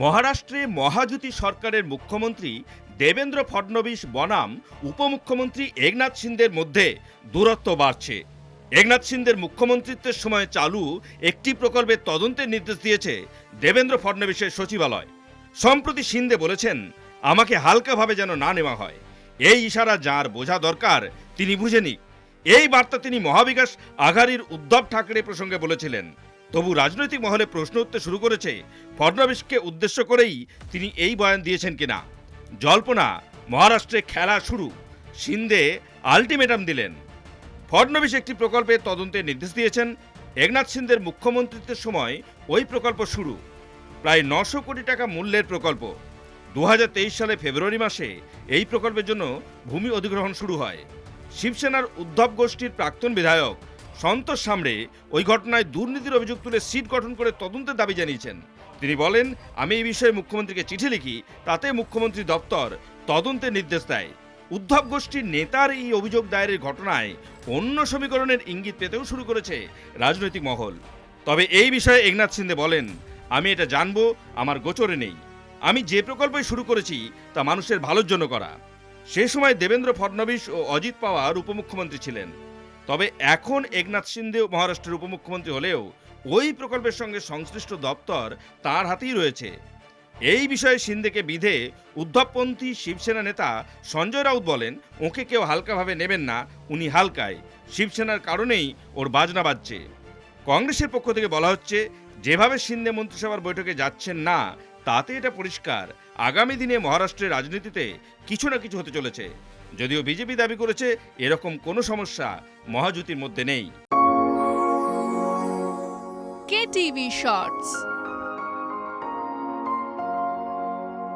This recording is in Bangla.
মহারাষ্ট্রে মহাজ্যোতি সরকারের মুখ্যমন্ত্রী দেবেন্দ্র ফডনবিস বনাম, উপমুখ্যমন্ত্রী একনাথ সিন্দের মধ্যে দূরত্ব বাড়ছে। একনাথ সিন্দের মুখ্যমন্ত্রিত্বের সময় চালু একটি প্রকল্পের তদন্তের নির্দেশ দিয়েছে দেবেন্দ্র ফডনবিসের সচিবালয়। সম্প্রতি সিন্দে বলেছেন, আমাকে হালকাভাবে যেন না নেওয়া হয়। এই ইশারা যার বোঝা দরকার, তিনি বুঝেনি। এই বার্তা তিনি মহাবিকাশ আঘাড়ির উদ্ধব ঠাকরে প্রসঙ্গে বলেছিলেন। তবু রাজনৈতিক মহলে প্রশ্ন উঠতে শুরু করেছে। ফডনবিসকে উদ্দেশ্য করেই তিনি এই বয়ান দিয়েছেন কিনা। জল্পনা, মহারাষ্ট্রে খেলা শুরু। সিন্দে আলটিমেটাম দিলেন। ফডনবিস একটি প্রকল্পের তদন্তের নির্দেশ দিয়েছেন। একনাথ সিন্দের মুখ্যমন্ত্রিত্বের সময় ওই প্রকল্প শুরু। প্রায় নশো কোটি টাকা মূল্যের প্রকল্প। দু হাজার তেইশ সালে ফেব্রুয়ারি মাসে এই প্রকল্পের জন্য ভূমি অধিগ্রহণ শুরু হয়। শিবসেনার উদ্ধব গোষ্ঠীর প্রাক্তন বিধায়ক সন্তোষ সামড়ে ওই ঘটনায় দুর্নীতির অভিযোগ তুলে সিট গঠন করে তদন্তের দাবি জানিয়েছেন। তিনি বলেন, আমি এই বিষয়ে মুখ্যমন্ত্রীকে চিঠি লিখি, তাতে মুখ্যমন্ত্রী দপ্তর তদন্তের নির্দেশ দেয়। উদ্ধব গোষ্ঠীর নেতার এই অভিযোগ দায়েরের ঘটনায় অন্য সমীকরণের ইঙ্গিত পেতেও শুরু করেছে রাজনৈতিক মহল। তবে এই বিষয়ে একনাথ সিন্দে বলেন, আমি এটা জানব, আমার গোচরে নেই। আমি যে প্রকল্পই শুরু করেছি, তা মানুষের ভালোর জন্য করা। সে সময় দেবেন্দ্র ফডনবিস ও অজিত পাওয়ার উপমুখ্যমন্ত্রী ছিলেন। তবে এখন একনাথ সিন্দে মহারাষ্ট্রের উপমুখ্যমন্ত্রী হলেও ওই প্রকল্পের সঙ্গে সংশ্লিষ্ট দপ্তর তার হাতেই রয়েছে। এই বিষয়ে সিন্দেকে বিধে উদ্ধবপন্থী শিবসেনা নেতা সঞ্জয় রাউত বলেন, ওকে কেউ হালকাভাবে নেবেন না, উনি হালকায়। শিবসেনার কারণেই ওর বাজনা বাজছে। কংগ্রেসের পক্ষ থেকে বলা হচ্ছে, যেভাবে সিন্ধে মন্ত্রিসভার বৈঠকে যাচ্ছেন না, তাতে এটা পরিষ্কার। আগামী দিনে মহারাষ্ট্রের রাজনীতিতে কিছু না কিছু হতে চলেছে। যদিও বিজেপি দাবি করেছে এরকম কোনো সমস্যা মহাজুতির মধ্যে নেই। কে টিভি Shorts